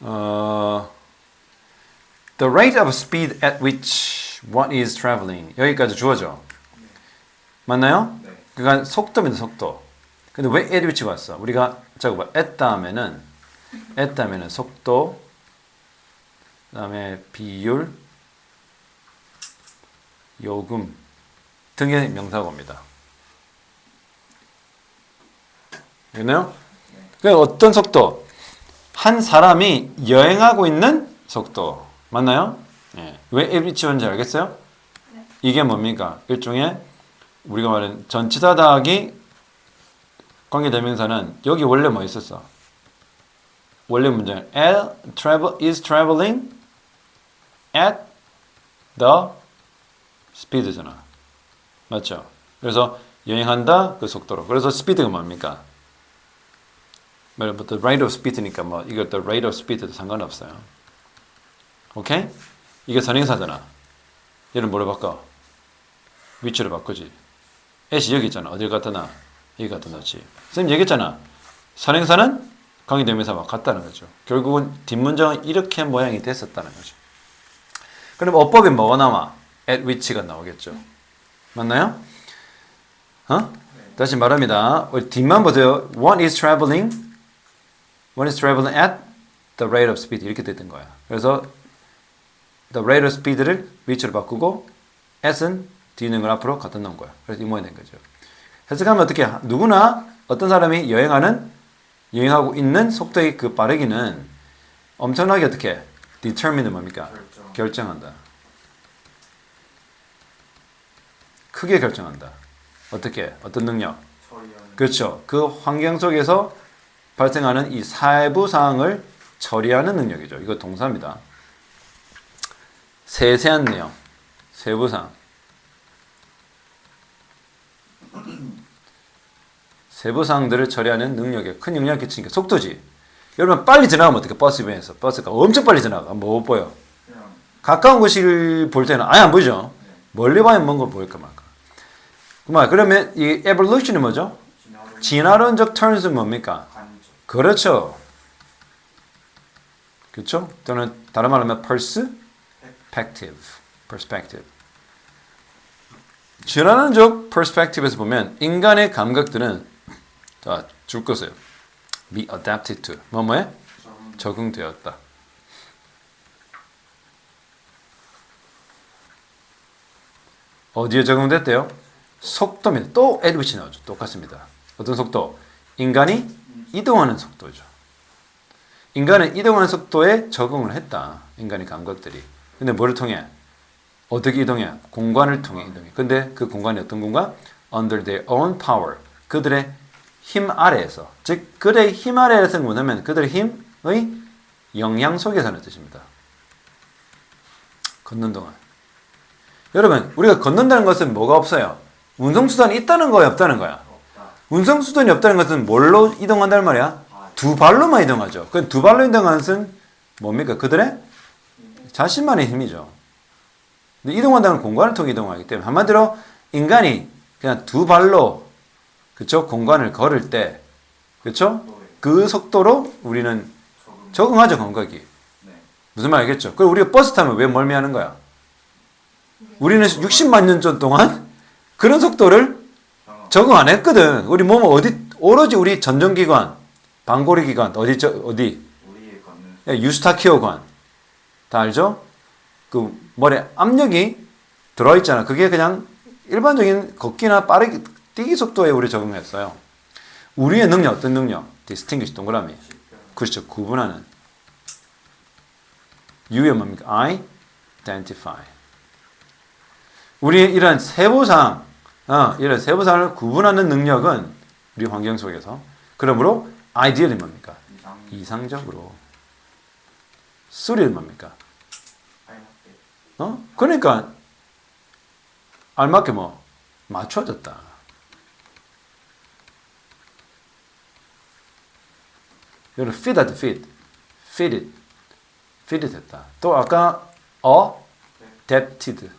어, the rate of speed at which one is traveling 여기까지 주어져. 맞나요? 네. 그러니까 속도입니다, 속도. 근데 왜 at which가 왔어? 우리가 봐. at 다음에는 at 다음에는 속도 그 다음에 비율 요금 등의 명사가 옵니다. 됐나요? 그 어떤 속도? 한 사람이 여행하고 있는 속도 맞나요? 예. 왜 에비치 원지 알겠어요? 이게 뭡니까? 일종의 우리가 말하는 전치사 더하기 관계대명사는 여기 원래 뭐 있었어? 원래 문제는 L travel is traveling at the speed잖아. 맞죠? 그래서 여행한다 그 속도로. 그래서 speed가 뭡니까? 뭐 the rate of speed니까 뭐 이거 the rate of speed도 상관없어요. 오케이? 이게 선행사잖아. 얘는 뭐로 바꿔? 위치로 바꾸지. 애시 여기 있잖아. 어딜 갖다 놔? 여기 갖다 놓지. 선생님 얘기했잖아. 선행사는 관계대명사와 같다는 거죠. 결국은 뒷문장은 이렇게 모양이 됐었다는 거죠. 그럼 어법에 뭐가 나와? at which가 나오겠죠. 맞나요? 어? 다시 말합니다. 뒷만 보세요. One is traveling. One is traveling at the rate of speed 이렇게 됐던 거야. 그래서 the rate of speed를 which로 바꾸고 at은 뒤에 있는 걸 앞으로 갖다 놓은 거야. 그래서 이 모양이 된 거죠. 해석하면 어떻게 누구나 어떤 사람이 여행하는 여행하고 있는 속도의 그 빠르기는 엄청나게 어떻게 determine 뭡니까? 결정. 결정 한다. 크게 결정한다. 어떻게? 어떤 능력? 그렇죠. 그 환경 속에서 발생하는 이 사회부 사항을 처리하는 능력이죠. 이거 동사입니다. 세세한 내용, 세부 사항. 세부 사항들을 처리하는 능력에 큰 영향을 끼치니까 속도지. 여러분 빨리 지나가면 어떻게 버스 입에서 버스가 엄청 빨리 지나가 뭐 보여? 그냥 가까운 곳을 볼 때는 아예 안 보이죠. 멀리 봐야 먼 걸 보일까 말까. 그만 그러면 이 evolution이 뭐죠? 진화론 진화론적 terms는 뭡니까? 그렇죠. 그렇죠? 또는 다른 말로 하면 perspective, perspective. 진화론적 perspective에서 보면 인간의 감각들은 자, 줄 것이에요. be adapted to. 뭐뭐에? 점 적응되었다. 어디에 적응됐대요? 속도입니다. 또 에드위치 나오죠. 똑같습니다. 어떤 속도? 인간이 이동하는 속도죠. 인간은 이동하는 속도에 적응을 했다. 인간이 감각들이. 근데 뭐를 통해? 어떻게 이동해? 공간을 통해 이동해. 근데 그 공간이 어떤 공간? Under their own power. 그들의 힘 아래에서. 즉, 그들의 힘 아래에서 뭐냐면 그들의 힘의 영향 속에서는 뜻입니다. 걷는 동안. 여러분, 우리가 걷는다는 것은 뭐가 없어요? 운송수단이 있다는 거야, 없다는 거야? 없다 운송 수단이 없다는 것은 뭘로 이동한다는 말이야? 두 발로만 이동하죠. 그 두 발로 이동하는 것은 뭡니까? 그들의 자신만의 힘이죠. 이동한다는 공간을 통해 이동하기 때문에 한마디로 인간이 그냥 두 발로 그쵸 공간을 걸을 때 그쵸 그 속도로 우리는 적응 적응하죠 감각이 네 무슨 말 알겠죠? 그리고 우리가 버스 타면 왜 멀미하는 거야? 우리는 60만 년 전 동안 그런 속도를 적응 안 했거든. 우리 몸은 어디 오로지 우리 전정기관, 방고리 기관 어디 저 어디 우리의 걷는 예, 유스타키오관 다 알죠? 그 머리에 압력이 들어 있잖아. 그게 그냥 일반적인 걷기나 빠르기 뛰기 속도에 우리 적응했어요. 우리의 능력 어떤 능력? distinguish 동그라미. 그렇죠. 구분하는. U의 뭡니까? identify. 우리의 이런 세부상, 어, 이런 세부상을 구분하는 능력은 우리 환경 속에서 그러므로 ideal이 뭡니까? 이상 이상 적으로. 수리는 뭡니까? 어? 그러니까 알맞게 뭐 맞춰졌다. 여러분 fit at fit, fitted, fitted 했다. 또 아까 adapted,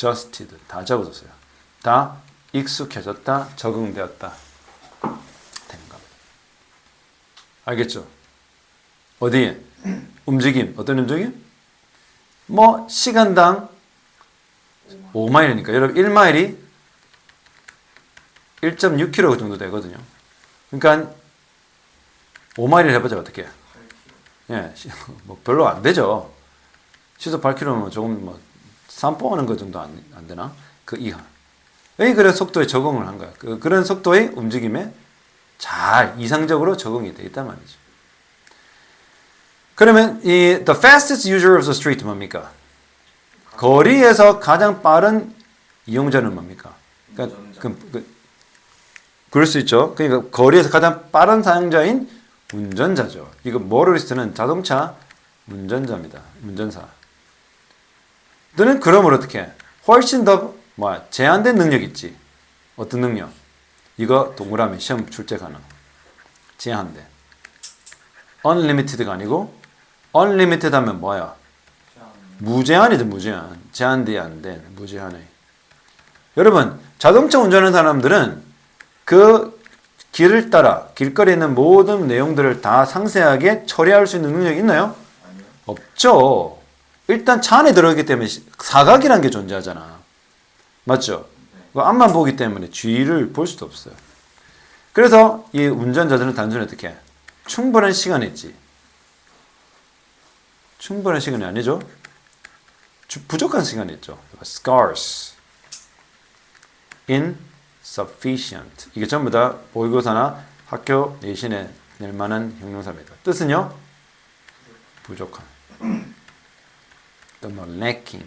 adjusted 다 적어줬어요. 다 익숙해졌다, 적응되었다 되는 겁니다. 알겠죠? 어디? 움직임. 어떤 움직임? 뭐 시간당 5마일이니까 여러분 1마일이 1.6km 정도 되거든요. 그러니까 5마일을 해보자 어떻게? 예, 시- 뭐 별로 안 되죠. 시속 8km면 조금 뭐 산보하는 거 정도 안, 안 되나? 그 이하. 이 그런 속도에 적응을 한 거야. 그, 그런 속도의 움직임에 잘 이상적으로 적응이 돼 있단 말이죠. 그러면 이 the fastest user of the street 뭡니까? 거리에서 가장 빠른 이용자는 뭡니까? 그러니까. 그, 그, 그럴 수 있죠. 그러니까 거리에서 가장 빠른 사용자인 운전자죠. 이거 모터리스트는 자동차 운전자입니다. 운전사. 너는 그러면 어떻게? 훨씬 더 뭐야 제한된 능력 있지. 어떤 능력? 이거 동그라미 시험 출제 가능. 제한된. unlimited가 아니고 unlimited 하면 뭐야? 제한 무제한이죠, 무제한. 제한돼 안 된, 무제한에. 여러분, 자동차 운전하는 사람들은 그 길을 따라 길거리에 있는 모든 내용들을 다 상세하게 처리할 수 있는 능력이 있나요? 아니요. 없죠. 일단 차 안에 들어있기 때문에 시- 사각이라는 게 존재하잖아. 맞죠? 그 앞만 보기 때문에 뒤를 볼 수도 없어요. 그래서 이 운전자들은 단순히 어떻게? 충분한 시간이 있지. 충분한 시간이 아니죠. 주- 부족한 시간이 있죠. scarce, insufficient. 이게 전부 다 모의고사나 학교 내신에 낼 만한 형용사입니다. 뜻은요? 부족한. 또뭐 lacking.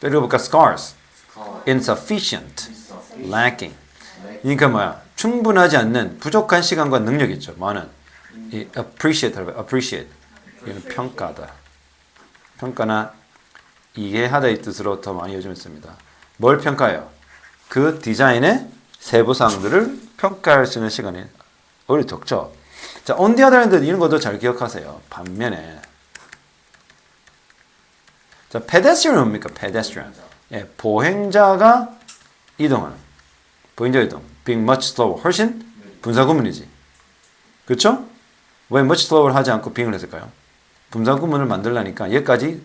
또 읽어볼까? scarce, insufficient, lacking. 네. 그러니까 뭐야? 충분하지 않는 부족한 시간과 능력이 있죠. 많은 이 appreciate, appreciate 이는 평가다. 평가나 이해하다의 뜻으로 더 많이 요즘 씁니다. 뭘 평가해요? 그 디자인의 세부 사항들을 평가할 수 있는 시간이 오히려 적죠. 자, on the other hand 이런 것도 잘 기억하세요. 반면에 자, pedestrian 뭡니까? pedestrian. 예, 보행자가 이동하는 보행자 이동. being much slower. 훨씬 분사 구문이지. 그렇죠? 왜 much slower 하지 않고 being을 했을까요? 분사 구문을 만들려니까 여기까지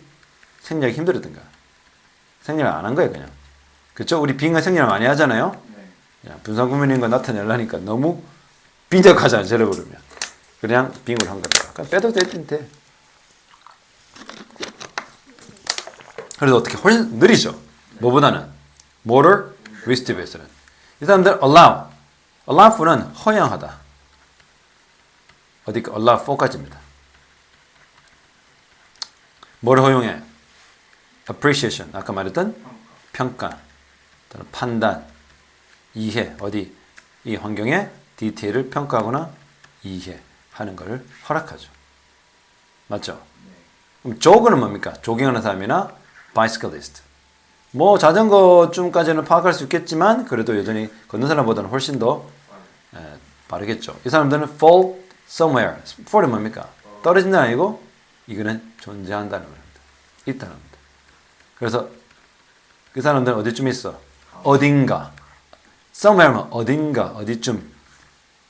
생략이 힘들었던가. 생략을 안 한 거예요, 그냥. 그렇죠? 우리 being은 생략을 많이 하잖아요. 네. 야, 분사 구문인 거 나타내려니까 너무 빈적하잖아, 저래 버리면. 그냥 being을 한 거다. 그러니까 빼도 되긴 돼. 그래서 어떻게 훨씬 느리죠. 뭐보다는 wrist 비해서는. 이 사람들 allow, allow는 허용하다. 어디 그 allow for까지입니다. 뭘 허용해? appreciation 아까 말했던 평가, 또는 판단, 이해 어디 이 환경의 디테일을 평가하거나 이해 하는 것을 허락하죠. 맞죠? 그럼 조그는 뭡니까? 조깅하는 사람이나 bicyclist. 뭐 자전거 좀까지는 파악할 수 있겠지만 그래도 여전히 걷는 사람보다는 훨씬 더 에, 빠르겠죠. 이 사람들은 fall somewhere. fall이 뭡니까? 떨어진다는 아니고 이거는 존재한다는 겁니다. 있다는 겁니다. 그래서 그 사람들은 어디쯤 있어? 어딘가. somewhere면 어딘가, 어디쯤.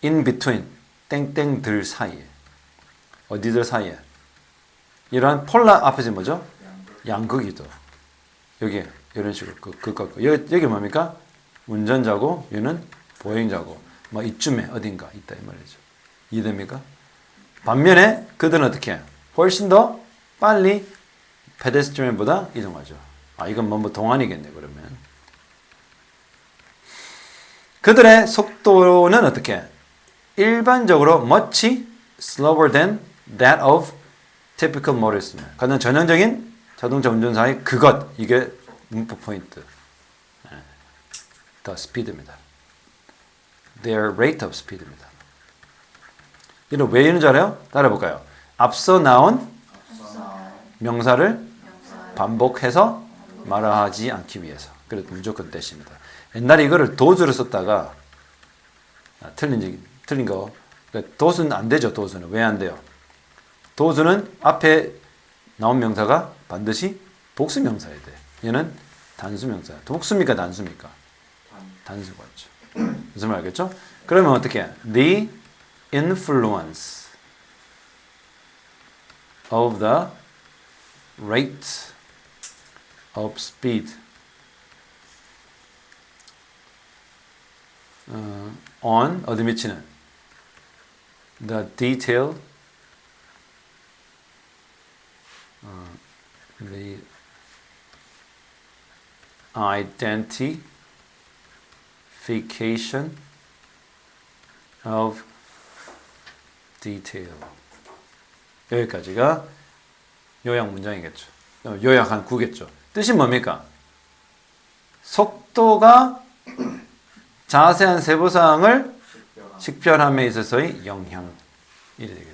in between. 땡땡들 사이에. 어디들 사이에. 이러한 폴라 앞에서 뭐죠? 양극 양극이도. 여기 이런 식으로 그, 그거 여기, 여기 뭡니까? 운전자고 얘는 보행자고 뭐 이쯤에 어딘가 있다 이 말이죠. 이해됩니까? 반면에 그들은 어떻게? 해? 훨씬 더 빨리 페데스트리언보다 이동하죠. 아 이건 뭐, 뭐 동안이겠네 그러면. 그들의 속도는 어떻게? 해? 일반적으로 much slower than that of typical motorist. 가장 전형적인 자동차 운전사의 그것 이게 문법 포인트. 예. The speed입니다. Their rate of speed입니다. 이는 왜 있는 줄 알아요? 따라해볼까요? 앞서 나온 명사를 반복해서 말하지 않기 위해서. 그래서 무조건 대시입니다. 옛날에 이거를 도주로 썼다가 아, 틀린 지 틀린 거. 그러니까 도수는 안 되죠. 도수는 왜 안 돼요? 도수는 앞에 나온 명사가 반드시 복수 명사야 돼. 얘는 단수 명사야. 복수입니까 단수입니까? 단 단수 같죠. 무슨 말 알겠죠? 그러면 어떻게? 해? The influence of the rate of speed 어, on 어디 미치는 the detail 어, the identification of detail 여기까지가 요약 문장이겠죠. 어, 요약 한 9겠죠. 뜻이 뭡니까? 속도가 자세한 세부 사항을 식별함. 식별함에 있어서의 영향 이래 되겠죠.